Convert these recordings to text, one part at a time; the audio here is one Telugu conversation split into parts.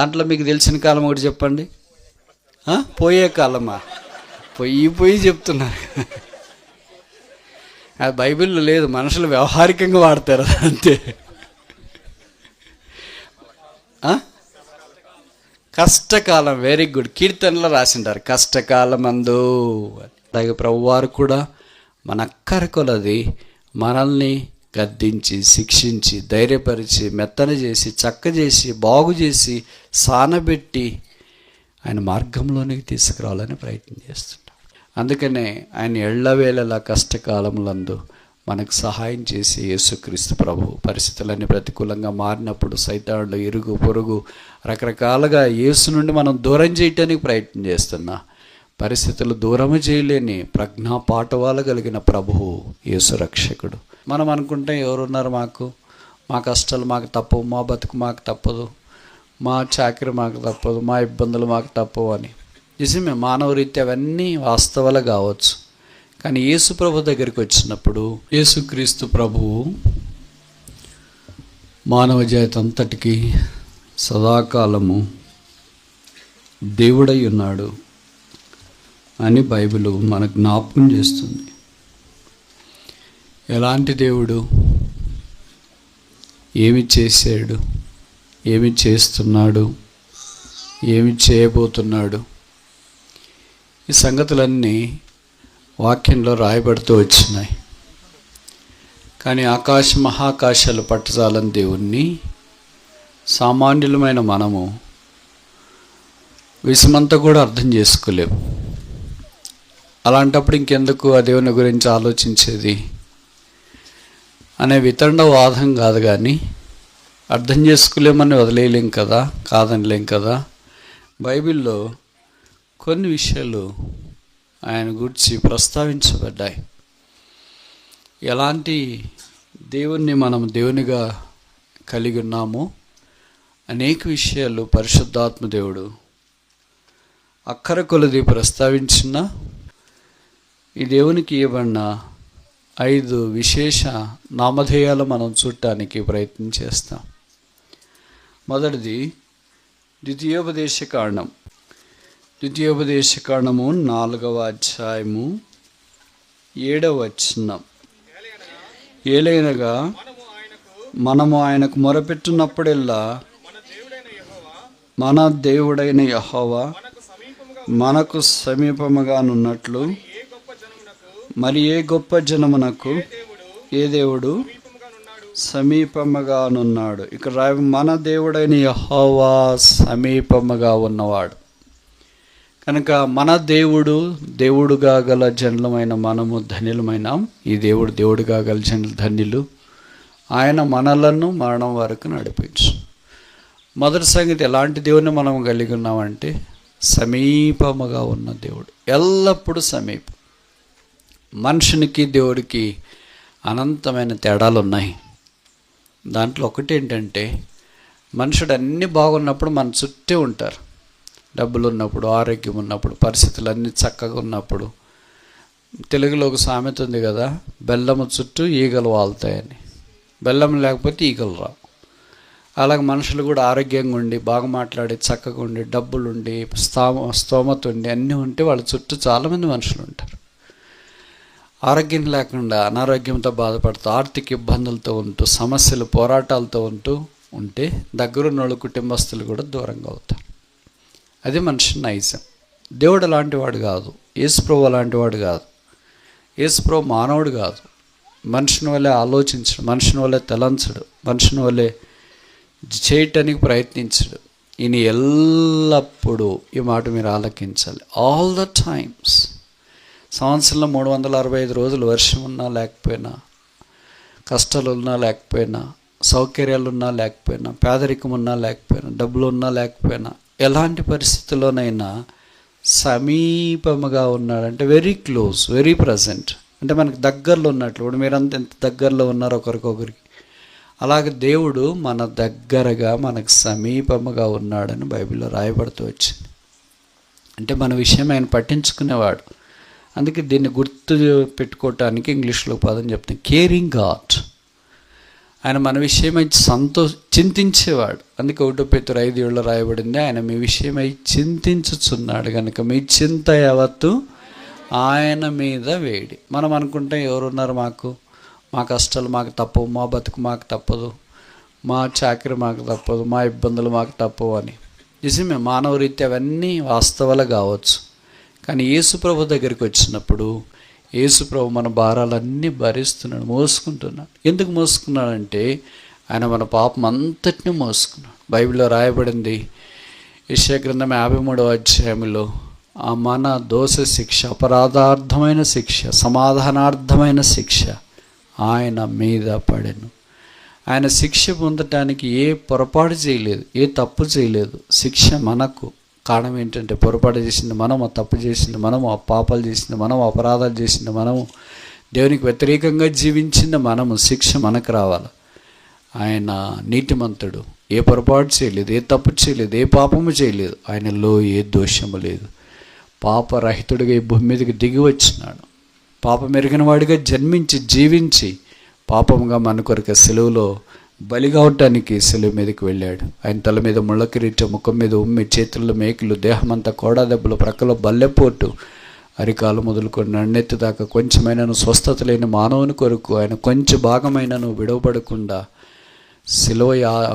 దాంట్లో మీకు తెలిసిన కాలం ఒకటి చెప్పండి. పోయే కాలమా? పొయ్యి పొయ్యి చెప్తున్నారు అది బైబిల్లో లేదు మనుషులు వ్యవహారికంగా వాడతారు అంతే. కష్టకాలం వెరీ గుడ్ కీర్తనలో రాసింటారు కష్టకాలం అందు అలాగే ప్రభువారు కూడా మన అక్కర కొలది మనల్ని గద్దించి శిక్షించి ధైర్యపరిచి మెత్తన చేసి చక్క చేసి బాగు చేసి సానబెట్టి ఆయన మార్గంలోనికి తీసుకురావాలని ప్రయత్నం చేస్తుంటాడు అందుకనే ఆయన ఎళ్ళవేళలా కష్టకాలములందు మనకు సహాయం చేసి యేసుక్రీస్తు ప్రభు పరిస్థితులన్నీ ప్రతికూలంగా మారినప్పుడు సైతాళ్ళు ఇరుగు పొరుగు రకరకాలుగా యేసు నుండి మనం దూరం చేయటానికి ప్రయత్నం చేస్తున్నా. పరిస్థితులు దూరము చేయలేని ప్రజ్ఞా పాఠవాలు కలిగిన ప్రభువు యేసు రక్షకుడు. మనం అనుకుంటే ఎవరున్నారు మాకు? మా కష్టాలు మాకు తప్పవు మా బతుకు మాకు తప్పదు మా చాకరీ మాకు తప్పదు మా ఇబ్బందులు మాకు తప్పవు అని. నిజమే మానవ రీత్యా అవన్నీ వాస్తవాలు కావచ్చు. కానీ యేసు ప్రభు దగ్గరికి వచ్చినప్పుడు యేసుక్రీస్తు ప్రభువు మానవ జాతి అంతటికీ సదాకాలము దేవుడై ఉన్నాడు. అని బైబిల్ మనకు జ్ఞాపకం చేస్తుంది. ఎలాంటి దేవుడు? ఏమి చేశాడు? ఏమి చేస్తున్నాడు? ఏమి చేయబోతున్నాడు? ఈ సంగతులన్నీ వాక్యంలో రాయబడుతూ వచ్చినాయి. కానీ ఆకాశ మహాకాశాలు పట్టజాలని దేవుణ్ణి సామాన్యులమైన మనము విషమంతా కూడా అర్థం చేసుకోలేము. అలాంటప్పుడు ఇంకెందుకు ఆ దేవుని గురించి ఆలోచించేది? అనే వితండ వాదం కాదు కానీ అర్థం చేసుకోలేమని వదిలేయలేం కదా కాదనిలేం కదా. బైబిల్లో కొన్ని విషయాలు ఆయన గురించి ప్రస్తావించబడ్డాయి. ఎలాంటి దేవుణ్ణి మనం దేవునిగా కలిగి ఉన్నామో అనేక విషయాలు పరిశుద్ధాత్మ దేవుడు అక్కర కొలది ప్రస్తావించిన ఈ దేవునికి ఇవ్వబడిన ఐదు విశేష నామధేయాలు మనం చూడటానికి ప్రయత్నం చేస్తాం. మొదటిది ద్వితీయోపదేశ కాండం. ద్వితీయోపదేశ కాండము నాలుగవ అధ్యాయము ఏడవ వచనం. ఏలైనగా మనము ఆయనకు మొరపెట్టినప్పుడెల్లా మన దేవుడైన యహోవా మనకు సమీపముగానున్నట్లు మరి ఏ గొప్ప జనమునకు ఏ దేవుడు సమీపముగానున్నాడు? ఇక్కడ రాయ మన దేవుడైన యహోవా సమీపముగా ఉన్నవాడు. కనుక మన దేవుడు దేవుడుగా గల జనులమైన మనము ధన్యులమైన. ఈ దేవుడు దేవుడుగా గల జనులు ధన్యులు. ఆయన మనలను మరణం వరకు నడిపించు. మొదటి సంగతి ఎలాంటి దేవుని మనం కలిగి ఉన్నామంటే సమీపముగా ఉన్న దేవుడు. ఎల్లప్పుడూ సమీపం. మనుషునికి దేవుడికి అనంతమైన తేడాలు ఉన్నాయి దాంట్లో ఒకటి ఏంటంటే మనుషుడు అన్నీ బాగున్నప్పుడు మన చుట్టే ఉంటారు. డబ్బులు ఉన్నప్పుడు ఆరోగ్యం ఉన్నప్పుడు పరిస్థితులు అన్నీ చక్కగా ఉన్నప్పుడు. తెలుగులో ఒక సామెత ఉంది కదా బెల్లము చుట్టూ ఈగలు వాళ్తాయని. బెల్లం లేకపోతే ఈగలు రావు. అలాగే మనుషులు కూడా ఆరోగ్యంగా ఉండి బాగా మాట్లాడి చక్కగా ఉండి డబ్బులు ఉండి స్థామ స్తోమత ఉండి అన్నీ ఉంటే వాళ్ళ చుట్టూ చాలామంది మనుషులు ఉంటారు. ఆరోగ్యం లేకుండా అనారోగ్యంతో బాధపడుతూ ఆర్థిక ఇబ్బందులతో ఉంటూ సమస్యలు పోరాటాలతో ఉంటూ ఉంటే దగ్గరున్న వాళ్ళు కుటుంబస్తులు కూడా దూరంగా అవుతారు. అది మనిషి నైజం. దేవుడు లాంటివాడు కాదు. యేసుప్రభు అలాంటివాడు కాదు. యేసుప్రభు మానవుడు కాదు. మనుషుని వల్లే ఆలోచించడు మనుషుని వల్లే తలంచడు మనుషుని వల్లే చేయటానికి ప్రయత్నించడు. ఈయన ఎల్లప్పుడూ ఈ మాట మీరు ఆలకించాలి. ఆల్ ద టైమ్స్ సంవత్సరంలో మూడు వందల అరవై ఐదు రోజులు వర్షం ఉన్నా లేకపోయినా కష్టాలు ఉన్నా లేకపోయినా సౌకర్యాలు ఉన్నా లేకపోయినా పేదరికం ఉన్నా లేకపోయినా డబ్బులు ఉన్నా లేకపోయినా ఎలాంటి పరిస్థితుల్లోనైనా సమీపముగా ఉన్నాడు. అంటే వెరీ క్లోజ్ వెరీ ప్రజెంట్ అంటే మనకు దగ్గరలో ఉన్నట్లు ఇప్పుడు మీరంతా ఎంత దగ్గరలో ఉన్నారు ఒకరికొకరికి. అలాగే దేవుడు మన దగ్గరగా మనకు సమీపముగా ఉన్నాడని బైబిల్లో రాయబడుతూ వచ్చింది. అంటే మన విషయం ఆయన పట్టించుకునేవాడు. అందుకే దీన్ని గుర్తు పెట్టుకోవటానికి ఇంగ్లీష్లో పదం చెప్తాను కేరింగ్ గాడ్ ఆయన మన విషయమై సంతో చింతించేవాడు. అందుకే ఒకటో పేతురు ఐదు ఏళ్ళు రాయబడింది ఆయన మీ విషయమై చింతించుచున్నాడు కనుక మీ చింత యావత్తు ఆయన మీద వేడి. మనం అనుకుంటాం ఎవరున్నారు మాకు? మా కష్టాలు మాకు తప్పవు మా బతుకు మాకు తప్పదు మా చాకరి మాకు తప్పదు మా ఇబ్బందులు మాకు తప్పవు అని. నిజమే మానవ రీతి అవన్నీ వాస్తవాలు కావచ్చు. కానీ యేసుప్రభు దగ్గరికి వచ్చినప్పుడు యేసుప్రభు మన భారాలన్నీ భరిస్తున్నాడు మోసుకుంటున్నాడు. ఎందుకు మోసుకున్నాడంటే ఆయన మన పాపం అంతటిని మోసుకున్నాడు. బైబిల్లో రాయబడింది యశగ్రంథం యాభై మూడవ అధ్యాయంలో ఆ మన దోష శిక్ష అపరాధార్థమైన శిక్ష సమాధానార్థమైన శిక్ష ఆయన మీద పడెను. ఆయన శిక్ష పొందటానికి ఏ పొరపాటు చేయలేదు ఏ తప్పు చేయలేదు. శిక్ష మనకు. కారణం ఏంటంటే పొరపాటు చేసింది మనము ఆ తప్పు చేసింది మనము ఆ పాపాలు చేసింది మనము అపరాధాలు చేసింది మనము దేవునికి వ్యతిరేకంగా జీవించింది మనము శిక్ష మనకు రావాలి. ఆయన నీతిమంతుడు. ఏ పొరపాటు చేయలేదు ఏ తప్పు చేయలేదు ఏ పాపము చేయలేదు. ఆయనలో ఏ దోషము లేదు. పాపరహితుడిగా ఈ భూమి మీదకి దిగి వచ్చినాడు. పాపం ఎరిగిన వాడిగా జన్మించి జీవించి పాపముగా మన కొరకు సెలవులో బలిగావటానికి సెలవు మీదకి వెళ్ళాడు. ఆయన తల మీద ముళ్ళ కిరీటం ముఖం మీద ఉమ్మి చేతుల్లో మేకులు దేహమంతా కోడా దెబ్బలు ప్రక్కలో బల్లెపోటు అరికాలు మొదలుకొని నన్నెత్తి దాకా కొంచెమైనను స్వస్థత లేని మానవుని కొరకు ఆయన కొంచెం భాగమైనను విడవబడకుండా సిలువ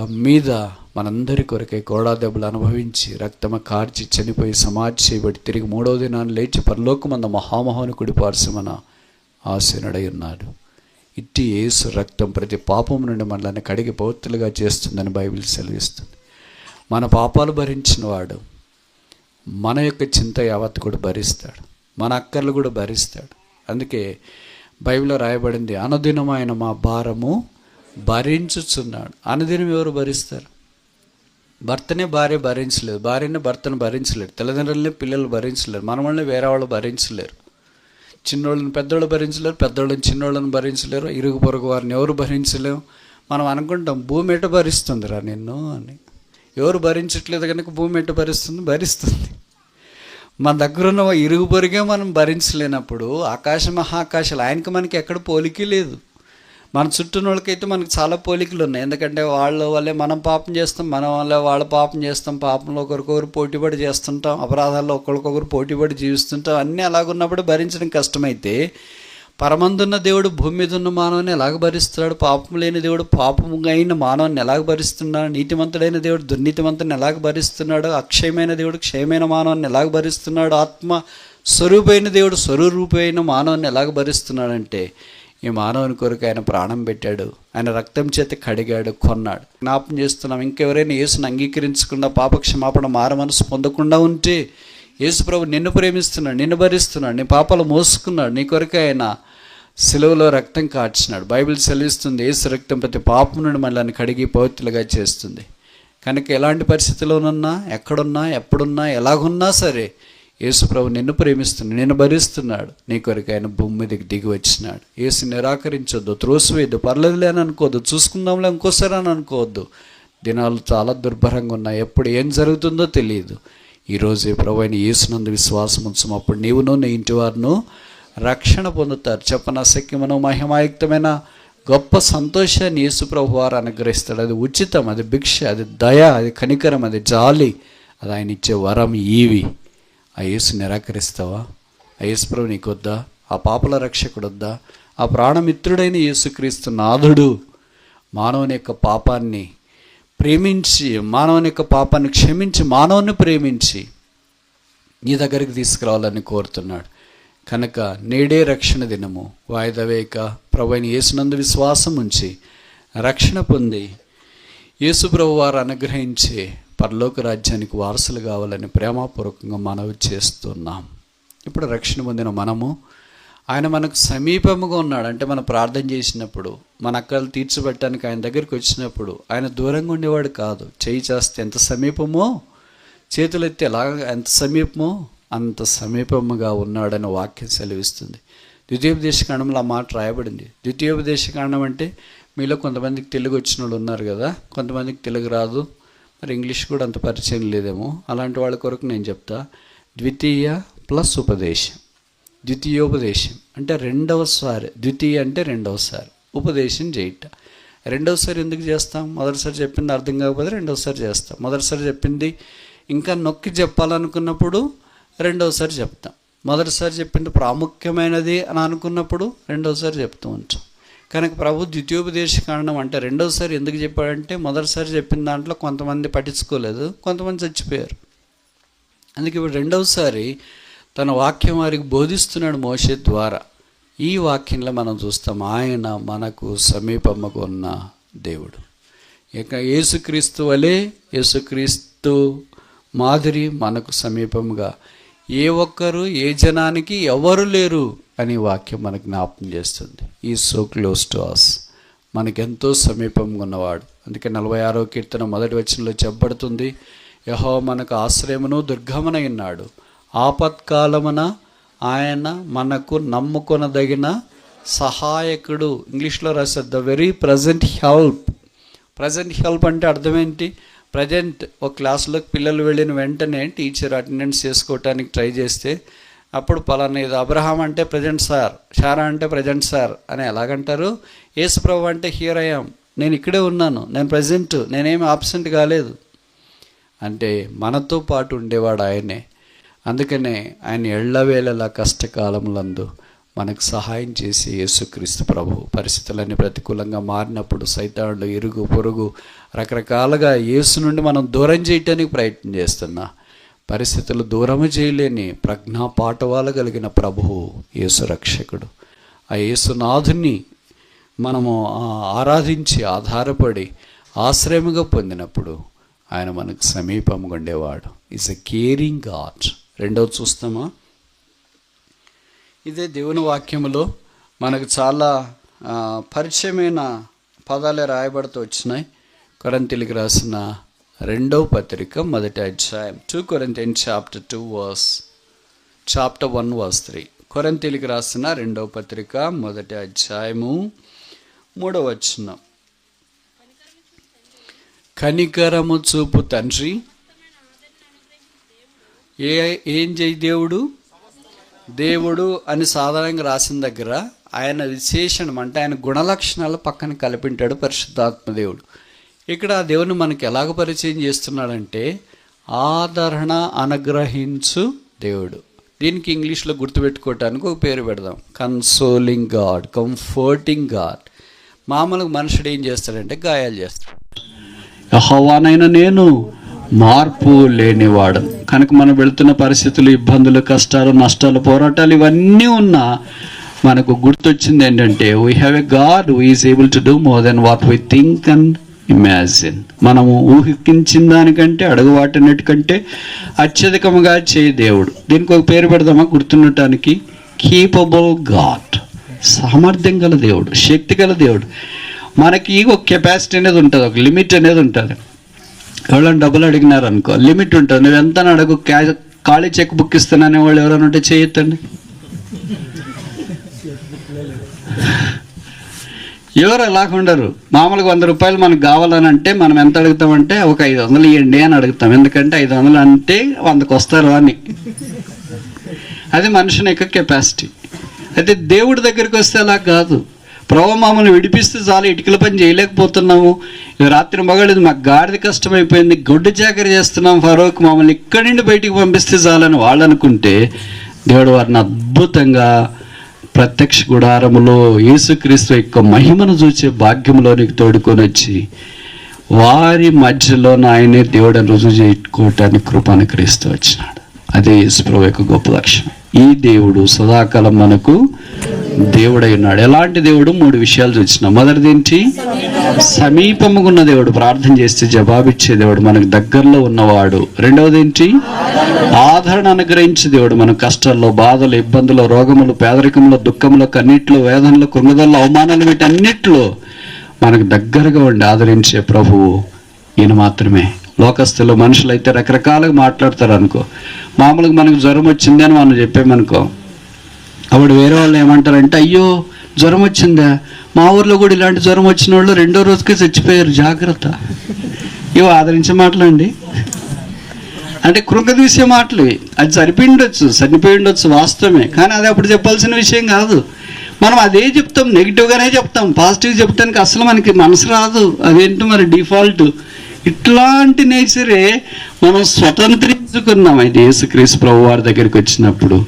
మీద మనందరి కొరకే కోడా దెబ్బలు అనుభవించి రక్తమ కార్చి చనిపోయి సమాధి చేయబడి తిరిగి మూడవ దినాన్ని లేచి పరలోకమంద మహామహోని కుడిపార్సి మన ఆశనుడై ఉన్నాడు. ఇట్టి యేసు రక్తం ప్రతి పాపం నుండి మనల్ని కడిగి పవిత్రులుగా చేస్తుందని బైబిల్ సెలవిస్తుంది. మన పాపాలు భరించిన వాడు మన యొక్క చింత యావత్తు కూడా భరిస్తాడు. మన అక్కర్లు కూడా భరిస్తాడు. అందుకే బైబిల్లో రాయబడింది అనుదినం ఆయన మా భారము భరించుచున్నాడు. అనుదినం ఎవరు భరిస్తారు? భర్తనే భార్య భరించలేదు. భార్యనే భర్తను భరించలేరు. తల్లిదండ్రులనే పిల్లలు భరించలేరు. మనమల్ని వేరే వాళ్ళు భరించలేరు. చిన్నోళ్ళని పెద్దోళ్ళు భరించలేరు పెద్దోళ్ళని చిన్నోళ్ళని భరించలేరు ఇరుగు పొరుగు వారిని ఎవరు భరించలేము మనం అనుకుంటాం భూమి ఎటు భరిస్తుందిరా నిన్ను అని. ఎవరు భరించట్లేదు కనుక భూమి ఎటు భరిస్తుంది? భరిస్తుంది. మన దగ్గర ఉన్న ఇరుగు పొరుగే మనం భరించలేనప్పుడు ఆకాశ మహాకాశాలు ఆయనకి మనకి ఎక్కడ పోలికి లేదు. మన చుట్టూ వాళ్ళకైతే మనకు చాలా పోలికలు ఉన్నాయి ఎందుకంటే వాళ్ళ వల్లే మనం పాపం చేస్తాం మనం వల్లే వాళ్ళ పాపం చేస్తాం పాపంలో ఒకరికొకరు పోటీపడి చేస్తుంటాం అపరాధాల్లో ఒకరికొకరు పోటీపడి జీవిస్తుంటాం అన్నీ అలాగున్నప్పుడు భరించడం కష్టమైతే పరమందున్న దేవుడు భూమి మీద ఉన్న మానవుని ఎలాగ భరిస్తున్నాడు? పాపం లేని దేవుడు పాపముగా అయిన మానవుని ఎలాగ భరిస్తున్నాడు? నీతిమంతుడైన దేవుడు దుర్నీతిమంతుని ఎలాగ భరిస్తున్నాడు? అక్షయమైన దేవుడు క్షయమైన మానవుని ఎలాగ భరిస్తున్నాడు? ఆత్మ స్వరూపైన దేవుడు స్వరూపైన మానవుని ఎలాగ భరిస్తున్నాడంటే ఈ మానవుని కొరకు ఆయన ప్రాణం పెట్టాడు. ఆయన రక్తం చేత కడిగాడు కొన్నాడు. జ్ఞాపం చేస్తున్నాం ఇంకెవరైనా యేసును అంగీకరించకుండా పాప క్షమాపణ మార మనసు పొందకుండా ఉంటే యేసు ప్రభు నిన్ను ప్రేమిస్తున్నాడు నిన్ను భరిస్తున్నాడు నీ పాపాలు మోసుకున్నాడు నీ కొరకు ఆయన సెలవులో రక్తం కాచినాడు. బైబిల్ సెలవిస్తుంది యేసు రక్తం ప్రతి పాపం నుండి మనల్ని కడిగి పవిత్రులుగా చేస్తుంది. కనుక ఎలాంటి పరిస్థితిలోనున్నా ఎక్కడున్నా ఎప్పుడున్నా ఎలాగున్నా సరే యేసు ప్రభు నిన్ను ప్రేమిస్తున్నాడు నిన్ను భరిస్తున్నాడు నీ కొరకు ఆయన భూమి మీదకి దిగి వచ్చినాడు. యేసు నిరాకరించొద్దు త్రోసివేయద్దు పర్లేదులే అని అనుకోవద్దు చూసుకుందాంలే ఇంకోసారి అని అనుకోవద్దు. దినాలు చాలా దుర్భరంగా ఉన్నాయి. ఎప్పుడు ఏం జరుగుతుందో తెలియదు. ఈరోజు ఈ ప్రభు అయిన యేసునందు విశ్వాసం ఉంచం అప్పుడు నీవును నీ ఇంటి వారును రక్షణ పొందుతారు. చెప్పన శక్యమను మహిమాయుక్తమైన గొప్ప సంతోషాన్ని యేసు ప్రభు వారు అనుగ్రహిస్తాడు. అది ఉచితం అది భిక్ష అది దయ అది కనికరం అది జాలి అది ఆయన ఇచ్చే వరం ఈవి. ఆ యేసు నిరాకరిస్తావా? ఆ యేసు ప్రభు నీకు వద్దా ఆ పాపల రక్షకుడు వద్దా ఆ ప్రాణమిత్రుడైన యేసుక్రీస్తు నాథుడు మానవుని యొక్క పాపాన్ని ప్రేమించి మానవుని యొక్క పాపాన్ని క్షమించి మానవుని ప్రేమించి నీ దగ్గరికి తీసుకురావాలని కోరుతున్నాడు. కనుక నేడే రక్షణ దినము. వాయిదా వేయక ప్రభుని యేసునందు విశ్వాసం ఉంచి రక్షణ పొంది యేసు ప్రభు వారు అనుగ్రహించే పరలోక రాజ్యానికి వారసులు కావాలని ప్రేమపూర్వకంగా మనవి చేస్తున్నాం. ఇప్పుడు రక్షణ పొందిన మనము ఆయన మనకు సమీపముగా ఉన్నాడు. అంటే మనం ప్రార్థన చేసినప్పుడు మన అక్కలు తీర్చిపెట్టడానికి ఆయన దగ్గరికి వచ్చినప్పుడు ఆయన దూరంగా ఉండేవాడు కాదు. చేయి చేస్తే ఎంత సమీపమో చేతులు ఎత్తే ఎలా ఎంత సమీపమో అంత సమీపముగా ఉన్నాడని వాక్యం సెలవిస్తుంది. ద్వితీయోపదేశకాండంలో ఆ మాట రాయబడింది. ద్వితీయోపదేశకాండం అంటే మీలో కొంతమందికి తెలుగు వచ్చిన వాళ్ళు ఉన్నారు కదా కొంతమందికి తెలుగు రాదు. మరి ఇంగ్లీష్ కూడా అంత పరిచయం లేదేమో. అలాంటి వాళ్ళ కొరకు నేను చెప్తా. ద్వితీయ ప్లస్ ఉపదేశం. ద్వితీయోపదేశం. అంటే రెండవసారి ద్వితీయ అంటే రెండవసారి ఉపదేశం చేయట రెండవసారి ఎందుకు చేస్తాం? మొదటిసారి చెప్పింది అర్థం కాకపోతే రెండవసారి చేస్తాం. మొదటిసారి చెప్పింది ఇంకా నొక్కి చెప్పాలనుకున్నప్పుడు రెండవసారి చెప్తాం. మొదటిసారి చెప్పింది ప్రాముఖ్యమైనది అని అనుకున్నప్పుడు రెండవసారి చెప్తూ ఉంటాం. కనుక ప్రభు ద్వితీయోపదేశ కారణం అంటే రెండోసారి ఎందుకు చెప్పాడంటే మొదటిసారి చెప్పిన దాంట్లో కొంతమంది పట్టించుకోలేదు కొంతమంది చచ్చిపోయారు. అందుకే ఇప్పుడు రెండవసారి తన వాక్యం వారికి బోధిస్తున్నాడు మోషే ద్వారా. ఈ వాక్యంలో మనం చూస్తాం ఆయన మనకు సమీపమ్మకు ఉన్న దేవుడు. ఇక యేసుక్రీస్తు వలె యేసుక్రీస్తు మాదిరి మనకు సమీపముగా. ఏ ఒక్కరు ఏ జనానికి ఎవరు లేరు అని వాక్యం మనకు జ్ఞాపకం చేస్తుంది. ఈ సో క్లోజ్ టు అస్ మనకెంతో సమీపంగా ఉన్నవాడు. అందుకే నలభై ఆరో కీర్తన మొదటి వచనంలో చెప్పబడుతుంది యహో మనకు ఆశ్రయమును దుర్గమనైనాడు ఆపత్కాలమున ఆయన మనకు నమ్ముకొనదగిన సహాయకుడు. ఇంగ్లీష్లో రాశారు the very present help present help అంటే అర్థం ఏంటి? ప్రజెంట్ ఒక క్లాస్లోకి పిల్లలు వెళ్ళిన వెంటనే టీచర్ అటెండెన్స్ చేసుకోవటానికి ట్రై చేస్తే అప్పుడు పలానా ఇది అబ్రహాం అంటే ప్రజెంట్ సార్ షారా అంటే ప్రజెంట్ సార్ అని ఎలాగంటారు? యేసుప్రభు అంటే హియర్ అయ్యాం నేను ఇక్కడే ఉన్నాను. నేను ప్రజెంట్ నేనేమి ఆబ్సెంట్ కాలేదు. అంటే మనతో పాటు ఉండేవాడు ఆయనే. అందుకనే ఆయన ఎళ్ళవేళలా కష్టకాలములందు మనకు సహాయం చేసి యేసుక్రీస్తు ప్రభు పరిస్థితులన్నీ ప్రతికూలంగా మారినప్పుడు సైతాళ్ళు ఇరుగు పొరుగు రకరకాలుగా యేసు నుండి మనం దూరం చేయటానికి ప్రయత్నం చేస్తున్నా. పరిస్థితులు దూరము చేయలేని ప్రజ్ఞా పాఠవాలు కలిగిన ప్రభువు యేసు రక్షకుడు. ఆ యేసునాథుని మనము ఆరాధించి ఆధారపడి ఆశ్రయముగా పొందినప్పుడు ఆయన మనకు సమీపంగా ఉండేవాడు ఈజ్ ఎ కేరింగ్ గాడ్ రెండవది చూస్తామా? ఇదే దేవుని వాక్యములో మనకు చాలా పరిచయమైన పదాలే రాయబడుతూ వచ్చినాయి. కొరంతిలికి రాసిన రెండవ పత్రిక మొదటి అధ్యాయం two Corinthian chapter two verse chapter one verse three కొరంతిలికి రాసిన రెండవ పత్రిక మొదటి అధ్యాయము మూడవ వచనం. కనికరము చూపు తండ్రి. ఏ ఏం చేయి దేవుడు? దేవుడు అని సాధారణంగా రాసిన దగ్గర ఆయన విశేషణం అంటే ఆయన గుణలక్షణాలు పక్కన కలిపింటాడు పరిశుద్ధాత్మ దేవుడు. ఇక్కడ దేవుని మనకి ఎలాగ పరిచయం చేస్తున్నాడంటే ఆదరణ అనుగ్రహించు దేవుడు. దీనికి ఇంగ్లీష్లో గుర్తుపెట్టుకోవటానికి ఒక పేరు పెడదాం. కన్సోలింగ్ గాడ్ కంఫర్టింగ్ గాడ్ మామూలుగా మనుషుడు ఏం చేస్తాడంటే గాయాలు చేస్తాడు. యహోవానైనా నేను మార్పు లేనివాడు. కనుక మనం వెళుతున్న పరిస్థితులు ఇబ్బందులు కష్టాలు నష్టాలు పోరాటాలు ఇవన్నీ ఉన్నా మనకు గుర్తొచ్చింది ఏంటంటే we have a God who is able to do more than what we think and imagine మనము ఊహించిన దానికంటే అడుగు వాటినట్టుకంటే అత్యధికముగా చేయ దేవుడు. దీనికి ఒక పేరు పెడదామా? గుర్తుండటానికి కీపబుల్ గాడ్ సామర్థ్యం గల దేవుడు శక్తి గల దేవుడు. మనకి ఒక కెపాసిటీ అనేది ఉంటుంది ఒక లిమిట్ అనేది ఉంటుంది. ఎవరైనా డబ్బులు అడిగినారు అనుకో లిమిట్ ఉంటుంది. నువ్వు ఎంత అడుగు క్యా ఖాళీ చెక్ బుక్ ఇస్తాననే వాళ్ళు ఎవరైనా ఉంటే చేయొద్దండి ఎవరు అలాగ ఉండరు. మామూలుగా వంద రూపాయలు మనకు కావాలని అంటే మనం ఎంత అడుగుతామంటే ఒక ఐదు వందలు ఇవ్వండి అని అడుగుతాం. ఎందుకంటే ఐదు వందలు అంటే వందకు వస్తారు అని. అది మనుషుని యొక్క కెపాసిటీ అయితే దేవుడి దగ్గరికి వస్తే అలా కాదు. ప్రభు మమ్మల్ని విడిపిస్తే చాలు ఇటుకల పని చేయలేకపోతున్నాము. రాత్రి మగాడు మాకు గాడిద కష్టమైపోయింది. గొడ్డు చాకరీ చేస్తున్నాం ఫరోక్ మమ్మల్ని ఇక్కడి నుండి బయటికి పంపిస్తే చాలని వాళ్ళు అనుకుంటే దేవుడు వారిని అద్భుతంగా ప్రత్యక్ష గుడారములో యేసుక్రీస్తు యొక్క మహిమను చూచే భాగ్యంలోనికి తోడుకొని వచ్చి వారి మధ్యలో ఆయనే దేవుడని రుజువు చేసుకోవటానికి కృపాను క్రీస్తు వచ్చినాడు. అదే యేసుప్రభు యొక్క గొప్ప లక్షణం. ఈ దేవుడు సదాకాలం మనకు దేవుడై ఉన్నాడు. ఎలాంటి దేవుడు? మూడు విషయాలు చూసిన. మొదటిది ఏంటి? సమీపముగా ఉన్న దేవుడు. ప్రార్థన చేస్తే జవాబిచ్చే దేవుడు మనకు దగ్గరలో ఉన్నవాడు. రెండవది ఏంటి? ఆదరణ అనుగ్రహించే దేవుడు మన కష్టాల్లో బాధలు ఇబ్బందులు రోగములు పేదరికంలో దుఃఖంలో కన్నీటిలో వేదనలు కృంగదల్లో అవమానాలు వీటన్నిటిలో మనకు దగ్గరగా ఉండి ఆదరించే ప్రభువు ఈయన మాత్రమే. లోకస్తులు మనుషులు అయితే రకరకాలుగా మాట్లాడతారు అనుకో మామూలుగా మనకు జ్వరం వచ్చింది అని మనం చెప్పామనుకో అప్పుడు వేరే వాళ్ళు ఏమంటారంటే అయ్యో జ్వరం వచ్చిందా? మా ఊర్లో కూడా ఇలాంటి జ్వరం వచ్చిన వాళ్ళు రెండో రోజుకే చచ్చిపోయారు జాగ్రత్త. ఇవి ఆదరించే మాటలండి అంటే కృంగదీసే మాటలు ఇవి. అది సరిపోయిండొచ్చు సరిపోయి ఉండొచ్చు వాస్తవమే. కానీ అది అప్పుడు చెప్పాల్సిన విషయం కాదు. మనం అదే చెప్తాం నెగిటివ్గానే చెప్తాం పాజిటివ్ చెప్పడానికి అసలు మనకి మనసు రాదు. అదేంటో మరి డిఫాల్ట్? ఇట్లాంటి నేచరే మనం స్వతంత్రించుకున్నాం. అయితే యేసుక్రీస్తు ప్రభు వారి దగ్గరికి వచ్చినప్పుడు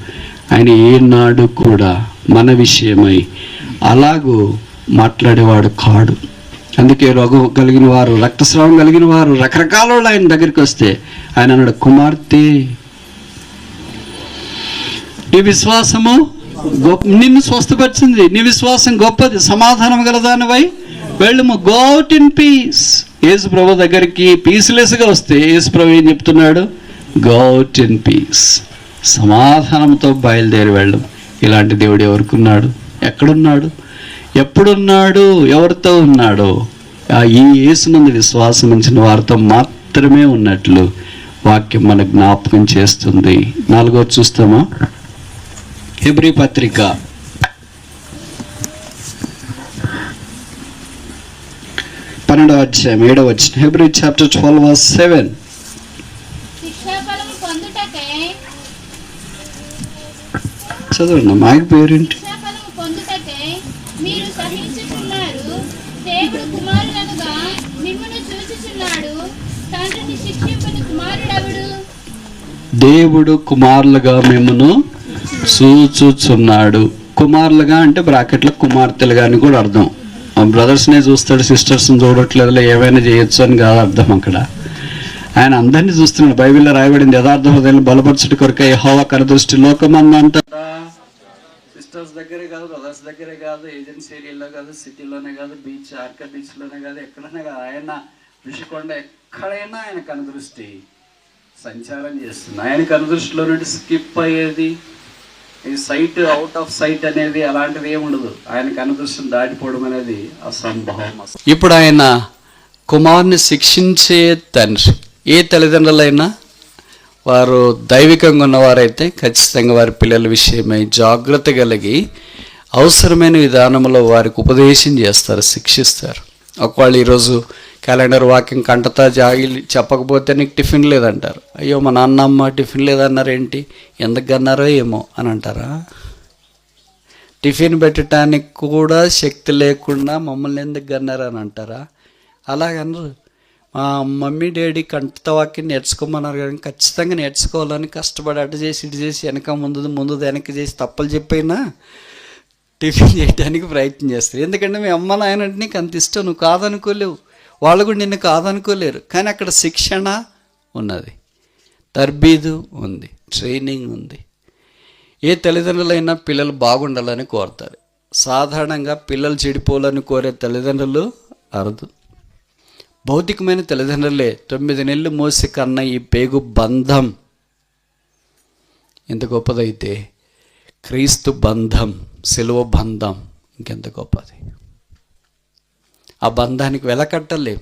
ఆయన ఏనాడు కూడా మన విషయమై అలాగూ మాట్లాడేవాడు కాడు. అందుకే రోగం కలిగిన వారు రక్తస్రావం కలిగిన వారు రకరకాల వాళ్ళు ఆయన దగ్గరికి వస్తే ఆయన అన్నాడు కుమార్తె నీ విశ్వాసము గొప్ప నిన్ను స్వస్థపరిచింది నీ విశ్వాసం గొప్పది సమాధానం గలదానివై వెళ్ళము. Go in peace. యేసు ప్రభు దగ్గరికి పీస్లెస్గా వస్తే యేసు ప్రభు ఏం చెప్తున్నాడు? Go in peace. సమాధానంతో బయలుదేరి వెళ్ళం ఇలాంటి దేవుడు ఎవరికున్నాడు? ఎక్కడున్నాడు? ఎప్పుడున్నాడు? ఎవరితో ఉన్నాడో? ఈ యేసునందు విశ్వాసం ఉంచిన వారితో మాత్రమే ఉన్నట్లు వాక్యం మన జ్ఞాపకం చేస్తుంది. నాలుగో చూస్తామా? హెబ్రి పత్రిక. పన్నెండవ అధ్యాయం ఏడవ వచ్చిన హెబ్రి చాప్టర్ ట్వెల్వ్ సెవెన్ శిక్షాఫలము పొందుటకై చదవండి. మాకు పేరేంటి? దేవుడు కుమారులుగా మిమ్మను చూచుచున్నాడు కుమారులుగా అంటే బ్రాకెట్లో కుమార్తెలుగా అని కూడా అర్థం. బ్రదర్స్నే చూస్తాడు సిస్టర్స్ని చూడట్లేదులే ఏమైనా చేయొచ్చు అని కాదు అర్థం అక్కడ. ఆయన అందరినీ చూస్తున్నాడు. బైబిల్లో రాయబడింది యథార్థ హృదయాన్ని బలపరచుట కొరకై హోవా కరదృష్టి లోకమంద అంటారా సిస్టర్స్ దగ్గరే కాదు బ్రదర్స్ దగ్గరే కాదు ఏజెన్సీ ఏరియాలో కాదు సిటీలోనే కాదు బీచ్ ఆర్క బీచ్లోనే కాదు ఎక్కడైనా కాదు. ఆయన ఋషికొండ ఎక్కడైనా ఆయన కనుదృష్టి సంచారం చేస్తుంది. ఆయన కనుదృష్టిలో నుండి స్కిప్ అయ్యేది ఈ సైట్ అవుట్ ఆఫ్ సైట్ అనేది అలాంటిది ఏముండదు ఆయన కనుదృష్టిని దాటిపోవడం అనేది అసంభవం ఇప్పుడు ఆయన కుమార్ని శిక్షించే తండ్రి. ఏ తల్లిదండ్రులైనా వారు దైవికంగా ఉన్నవారైతే ఖచ్చితంగా వారి పిల్లల విషయమై జాగ్రత్త కలిగి అవసరమైన విధానంలో వారికి ఉపదేశం చేస్తారు శిక్షిస్తారు. ఒకవేళ ఈరోజు క్యాలెండర్ వాకింగ్ కంటతా జాగి చెప్పకపోతే నీకు టిఫిన్ లేదంటారు. అయ్యో మా నాన్నమ్మ టిఫిన్ లేదన్నారు ఏంటి? ఎందుకు అన్నారో ఏమో అని అంటారా? టిఫిన్ పెట్టడానికి కూడా శక్తి లేకుండా మమ్మల్ని ఎందుకు అన్నారు అని అంటారా? అలాగన్నారు మమ్మీ డాడీ కంటితో వాక్యం నేర్చుకోమన్నారు కానీ ఖచ్చితంగా నేర్చుకోవాలని కష్టపడి అటు చేసి ఇటు చేసి వెనక ముందు ముందు వెనక్కి చేసి తప్పలు చెప్పైనా టిఫిన్ చేయడానికి ప్రయత్నం చేస్తారు. ఎందుకంటే మీ అమ్మ నాయన నీకు అంత ఇష్టం నువ్వు కాదనుకోలేవు. వాళ్ళు కూడా నిన్ను కాదనుకోలేరు. కానీ అక్కడ శిక్షణ ఉన్నది. తర్బీదు ఉంది. ట్రైనింగ్ ఉంది. ఏ తల్లిదండ్రులైనా పిల్లలు బాగుండాలని కోరుతారు. సాధారణంగా పిల్లలు చెడిపోవాలని కోరే తల్లిదండ్రులు అరుదు. భౌతికమైన తల్లిదండ్రులే. తొమ్మిది నెలలు మోసి కన్న ఈ పేగు బంధం. ఎంత గొప్పదైతే. క్రీస్తు బంధం సెలవు బంధం ఇంకెంత గొప్పది. ఆ బంధానికి వెలకట్టలేం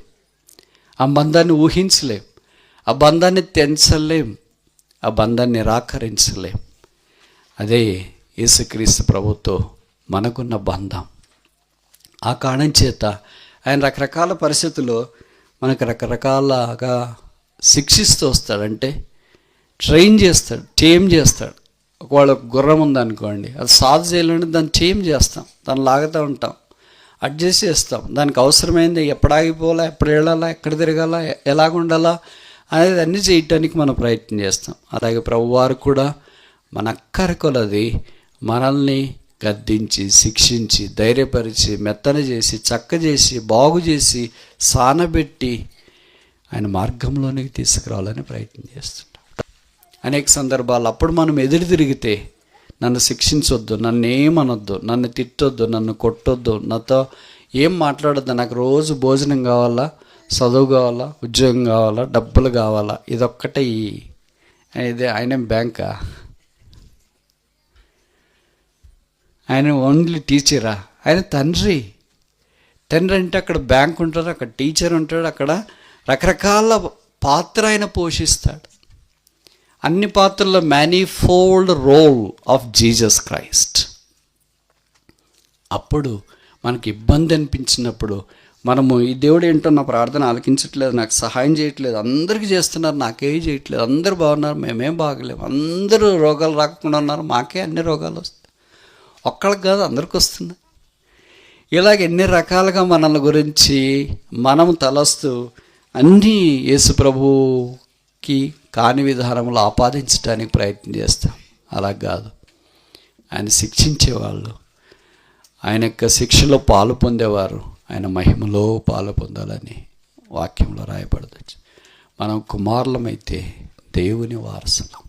ఆ బంధాన్ని ఊహించలేం. ఆ బంధాన్ని తెంచలేం. ఆ బంధాన్ని నిరాకరించలేం. అదే యేసుక్రీస్తు ప్రభుతో మనకున్న బంధం. ఆ కారణం చేత ఆయన రకరకాల పరిస్థితుల్లో మనకు రకరకాలగా శిక్షిస్తూ వస్తాడంటే ట్రైన్ చేస్తాడు టేమ్ చేస్తాడు. ఒకవేళ ఒక గుర్రం ఉందనుకోండి అది సాధు చేయాలంటే దాన్ని టేమ్ చేస్తాం దాన్ని లాగుతూ ఉంటాం అడ్జస్ట్ చేస్తాం. దానికి అవసరమైంది ఎప్పుడాగిపోవాలా ఎప్పుడు వెళ్ళాలా ఎక్కడ తిరగాల ఎలాగ ఉండాలా అనేది అన్నీ చేయటానికి మనం ప్రయత్నం చేస్తాం. అలాగే ప్రభువారు కూడా మన అక్కరకొలది మనల్ని గద్దించి శిక్షించి ధైర్యపరిచి మెత్తన చేసి చక్క చేసి బాగు చేసి సానబెట్టి ఆయన మార్గంలోనికి తీసుకురావాలని ప్రయత్నం చేస్తుంటాం. అనేక సందర్భాలు అప్పుడు మనం ఎదురు తిరిగితే నన్ను శిక్షించొద్దు నన్ను ఏమనొద్దు నన్ను తిట్టొద్దు నన్ను కొట్టొద్దు నాతో ఏం మాట్లాడొద్దు నాకు రోజు భోజనం కావాలా చదువు కావాలా ఉద్యోగం కావాలా డబ్బులు కావాలా ఇదొక్కటే. ఇదే ఆయన బ్యాంకా ఆయన ఓన్లీ టీచరా? ఆయన తండ్రి. తండ్రి అంటే అక్కడ బ్యాంక్ ఉంటాడు అక్కడ టీచర్ ఉంటాడు అక్కడ రకరకాల పాత్ర ఆయన పోషిస్తాడు. అన్ని పాత్రల్లో manifold role of Jesus Christ అప్పుడు మనకి ఇబ్బంది అనిపించినప్పుడు మనము ఈ దేవుడు ఏంటో నా ప్రార్థన ఆలకించట్లేదు నాకు సహాయం చేయట్లేదు అందరికీ చేస్తున్నారు నాకేం చేయట్లేదు అందరూ బాగున్నారు మేమేం బాగలేము అందరూ రోగాలు రాకుండా ఉన్నారు మాకే అన్ని రోగాలు వస్తాయి. ఒక్కళ్ళకి కాదు అందరికి వస్తుంది. ఇలాగ ఎన్ని రకాలుగా మనల్ని గురించి మనం తలస్తూ అన్నీ యేసు ప్రభుకి కాని విధానంలో ఆపాదించడానికి ప్రయత్నం చేస్తాం. అలా కాదు. ఆయన శిక్షించేవాళ్ళు. ఆయన యొక్క శిక్షలో పాలు పొందేవారు. ఆయన మహిమలో పాలు పొందాలని వాక్యంలో రాయబడదు మనం కుమారులమైతే దేవుని వారసులం.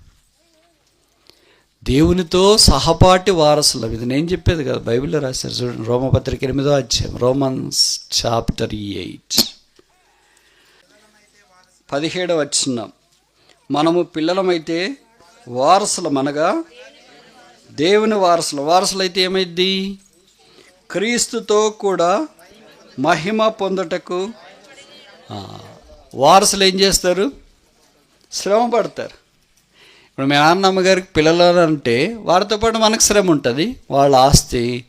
దేవునితో సహపాటి వారసులం. ఇది నేను చెప్పేది కదా. బైబిల్లో రాశారు చూడండి. రోమపత్రిక ఎనిమిదో అధ్యాయం రోమన్స్ చాప్టర్ ఎయిట్. పదిహేడవ వచ్చిన మనము పిల్లలమైతే వారసులం అనగా దేవుని వారసులు. వారసులైతే ఏమైద్ది? క్రీస్తుతో కూడా మహిమ పొందుటకు వారసులు ఏం చేస్తారు? శ్రమ పడతారు ఇప్పుడు మీ నాన్నమ్మ గారికి పిల్లలు అంటే వారితో పాటు మనకు శ్రమ ఉంటుంది. వాళ్ళ ఆస్తి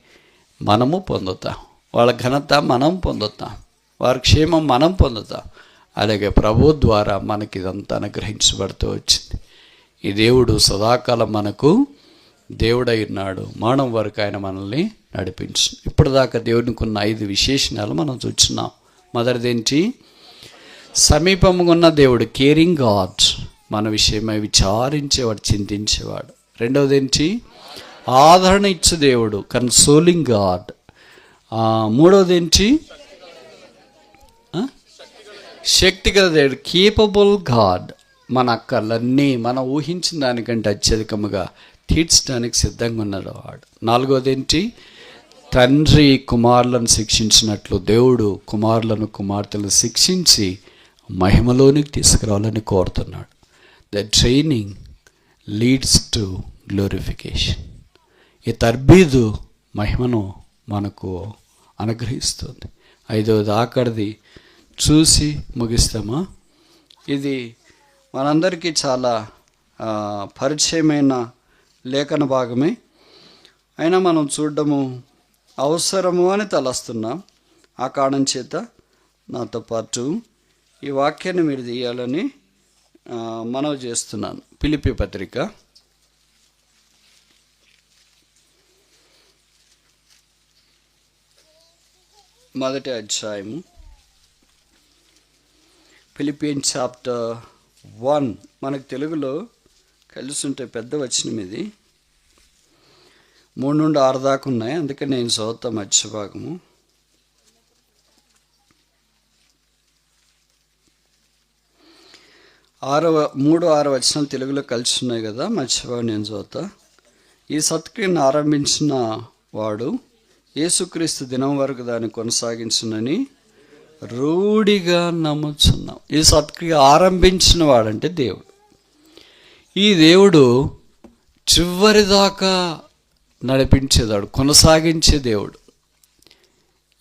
మనము పొందుతాం. వాళ్ళ ఘనత మనం పొందుతాం. వారి క్షేమం మనం పొందుతాం. అలాగే ప్రభు ద్వారా మనకి ఇదంతా అనుగ్రహించబడుతూ వచ్చింది. ఈ దేవుడు సదాకాలం మనకు దేవుడై ఉన్నాడు. మరణం వరకు ఆయన మనల్ని నడిపించు. ఇప్పటిదాకా దేవునికి ఉన్న ఐదు విశేషణాలు మనం చూస్తున్నాం మొదటిదేంటి సమీపంగా ఉన్న దేవుడు కేరింగ్ గాడ్ మన విషయమై విచారించేవాడు చింతించేవాడు. రెండవది ఏంటి ఆదరణ ఇచ్చే దేవుడు కన్సోలింగ్ గాడ్ మూడవది ఏంటి శక్తిగల దేవుడు కేపబుల్ గాడ్ మన అక్కర్లన్నీ మనం ఊహించిన దానికంటే అత్యధికముగా తీర్చడానికి సిద్ధంగా ఉన్నాడు వాడు. నాలుగవది ఏంటి తండ్రి కుమారులను శిక్షించినట్లు దేవుడు కుమారులను కుమార్తెలను శిక్షించి మహిమలోనికి తీసుకురావాలని కోరుతున్నాడు. The training leads to glorification ఈ తర్బీదు మహిమను మనకు అనుగ్రహిస్తుంది. ఐదవది ఆఖరిది చూసి ముగిస్తామా? ఇది మనందరికీ చాలా పరిచయమైన లేఖన భాగమే. అయినా మనం చూడడము అవసరము అని తలస్తున్నాం. ఆ కారణం చేత నాతో పాటు ఈ వాక్యాన్ని మీరు తీయాలని మనవి చేస్తున్నాను. పిలిపి పత్రిక. మొదటి అధ్యాయము. Philippian chapter one. మనకు తెలుగులో కలిసి ఉంటే పెద్ద వచనం ఇది. మూడు నుండి ఆరు దాకా ఉన్నాయి. అందుకని నేను చదువుతా మధ్య ఆరవ మూడు ఆరు వచ్చిన తెలుగులో కలిసి ఉన్నాయి కదా మధ్య నేను చదువుతా ఈ సత్క్రియను ఆరంభించిన వాడు యేసుక్రీస్తు దినం వరకు దాన్ని కొనసాగించునని రూఢిగా నమ్ముచున్నాం. ఈ సత్క్రియ ఆరంభించిన వాడంటే దేవుడు. ఈ దేవుడు చివరి దాకా నడిపించేదాడు కొనసాగించే దేవుడు.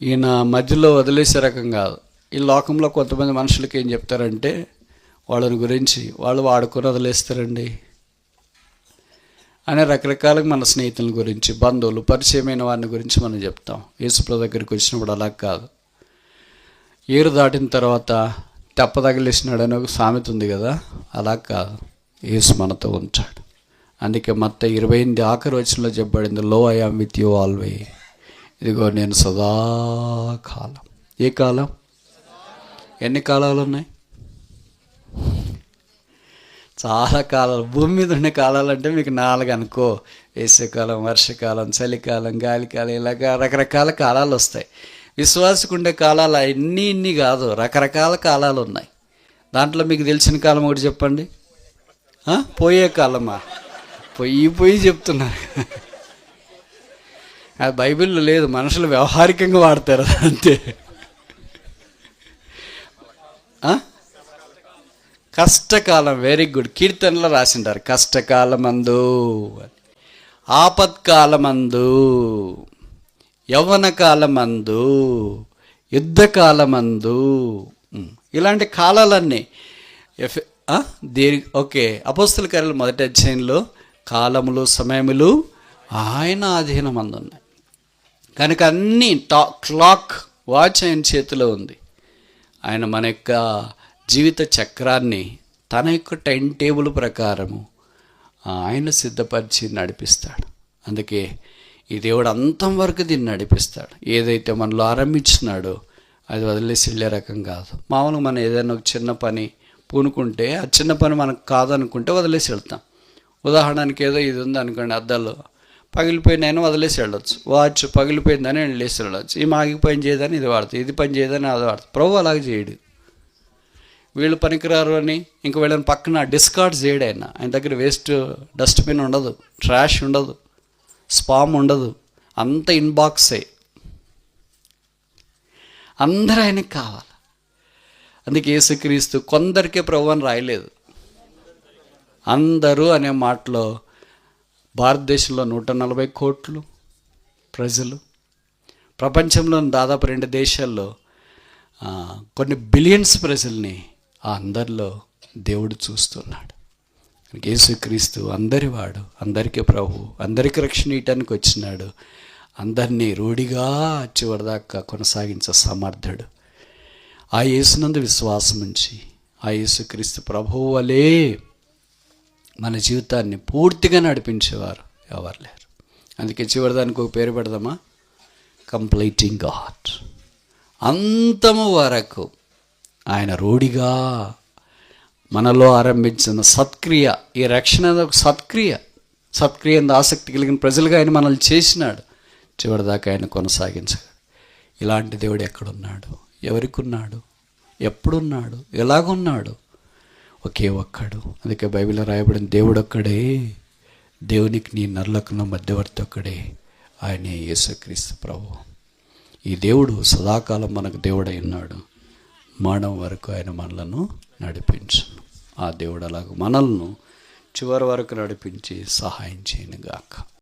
ఈయన మధ్యలో వదిలేసే రకం కాదు. ఈ లోకంలో కొంతమంది మనుషులకి ఏం చెప్తారంటే వాళ్ళని గురించి వాళ్ళు వాడుకొని వదిలేస్తారండి అనే రకరకాలుగా మన స్నేహితుల గురించి బంధువులు పరిచయమైన వారిని గురించి మనం చెప్తాం. యేసుప్రభు దగ్గరికి వచ్చినప్పుడు అలా కాదు. ఏరు దాటిన తర్వాత తెప్ప తగిలేసినాడని ఒక సామెత ఉంది కదా అలా కాదు. యేసు మనతో ఉంచాడు. అందుకే మత్త ఇరవై ఎనిమిది ఆఖరి వచనంలో చెప్పబడింది lo I am with you alway ఇదిగో నేను సదాకాలం. ఏ కాలం? ఎన్ని కాలాలు ఉన్నాయి? చాలా కాలాలు భూమి మీద ఉండే కాలాలు అంటే మీకు నాలుగు అనుకో. వేసవికాలం వర్షకాలం చలికాలం గాలికాలం ఇలాగ రకరకాల కాలాలు వస్తాయి. విశ్వాసకు ఉండే కాలాలు అన్నీ ఇన్ని కాదు రకరకాల కాలాలు ఉన్నాయి. దాంట్లో మీకు తెలిసిన కాలం ఒకటి చెప్పండి. పోయే కాలమా? పొయ్యి పొయ్యి చెప్తున్నారు అది బైబిల్లో లేదు మనుషులు వ్యవహారికంగా వాడతారు అంతే. కష్టకాలం వెరీ గుడ్ కీర్తనలో రాసింటారు కష్టకాలమందు ఆపత్కాలమందు యవ్వన కాలమందు యుద్ధకాలమందు ఇలాంటి కాలాలన్నీ. ఎఫ్ దీర్ఘ ఓకే. అపోస్తుల కార్యాలు మొదటి అధ్యాయంలో కాలములు సమయములు ఆయన ఆధీనం అందున్నాయి కనుక అన్నీ టా క్లాక్ వాచ్ ఆయన చేతిలో ఉంది. ఆయన మన యొక్క జీవిత చక్రాన్ని తన యొక్క టైం టేబుల్ ప్రకారము ఆయన సిద్ధపరిచి నడిపిస్తాడు. అందుకే ఈ దేవుడు అంతం వరకు దీన్ని నడిపిస్తాడు. ఏదైతే మనలో ఆరంభించినాడో అది వదిలేసి వెళ్ళే రకం కాదు. మామూలుగా మనం ఏదైనా ఒక చిన్న పని పూనుకుంటే ఆ చిన్న పని మనకు కాదనుకుంటే వదిలేసి వెళ్తాం. ఉదాహరణకి ఏదో ఇది ఉంది అనుకోండి అద్దాలు పగిలిపోయినాయని వదిలేసి వెళ్ళొచ్చు. వాచ్ పగిలిపోయిందని వెళ్ళేసి వెళ్ళొచ్చు. ఈ మాగి పని చేయదని ఇది వాడుతుంది ఇది పని చేయదని అది వాడుతుంది ప్రభు అలాగే చేయడు. వీళ్ళు పనికిరారు అని ఇంక వీళ్ళని పక్కన డిస్కార్డ్ చేయడు ఆయన. ఆయన దగ్గర వేస్ట్ డస్ట్బిన్ ఉండదు ట్రాష్ ఉండదు స్పామ్ ఉండదు. అంత ఇన్బాక్సే అందరూ ఆయనకి కావాలి. అందుకే యేసుక్రీస్తు కొందరికే ప్రభు అని రాయలేదు. అందరూ అనే మాటలో భారతదేశంలో నూట నలభై కోట్లు ప్రజలు ప్రపంచంలోని దాదాపు రెండు దేశాల్లో కొన్ని బిలియన్స్ ప్రజల్ని ఆ అందరిలో దేవుడు చూస్తున్నాడు. యేసుక్రీస్తు అందరివాడు అందరికీ ప్రభు అందరికీ రక్షణ ఇవ్వటానికి వచ్చినాడు. అందరినీ రూఢిగా చివరిదాకా కొనసాగించే సమర్థుడు. ఆ యేసునందు విశ్వాసం ఉంచి ఆ యేసుక్రీస్తు ప్రభువు వలే మన జీవితాన్ని పూర్తిగా నడిపించేవారు ఎవరు లేరు. అందుకే చివరిదానికి ఒక పేరు పెడదామా? Completing God. అంతము వరకు ఆయన రోడిగా మనలో ఆరంభించిన సత్క్రియ ఈ రక్షణ అనేది ఒక సత్క్రియ. సత్క్రియ ఆసక్తి కలిగిన ప్రజలుగా ఆయన మనల్ని చేసినాడు. చివరిదాకా ఆయన కొనసాగించగలడు ఇలాంటి దేవుడు ఎక్కడున్నాడు? ఎవరికి ఉన్నాడు ఎప్పుడున్నాడు? ఎలాగున్నాడు? ఒకే ఒక్కడు. అందుకే బైబిల్లో రాయబడిన దేవుడు ఒక్కడే. దేవునికి నీ నర్లకున్న మధ్యవర్తి ఒక్కడే. ఆయనే యేసుక్రీస్తు ప్రభు. ఈ దేవుడు సదాకాలం మనకు దేవుడై ఉన్నాడు. మరణం వరకు ఆయన మనలను నడిపించు. ఆ దేవుడు అలాగ మనల్ని చివరి వరకు నడిపించి సహాయం చేయను గాక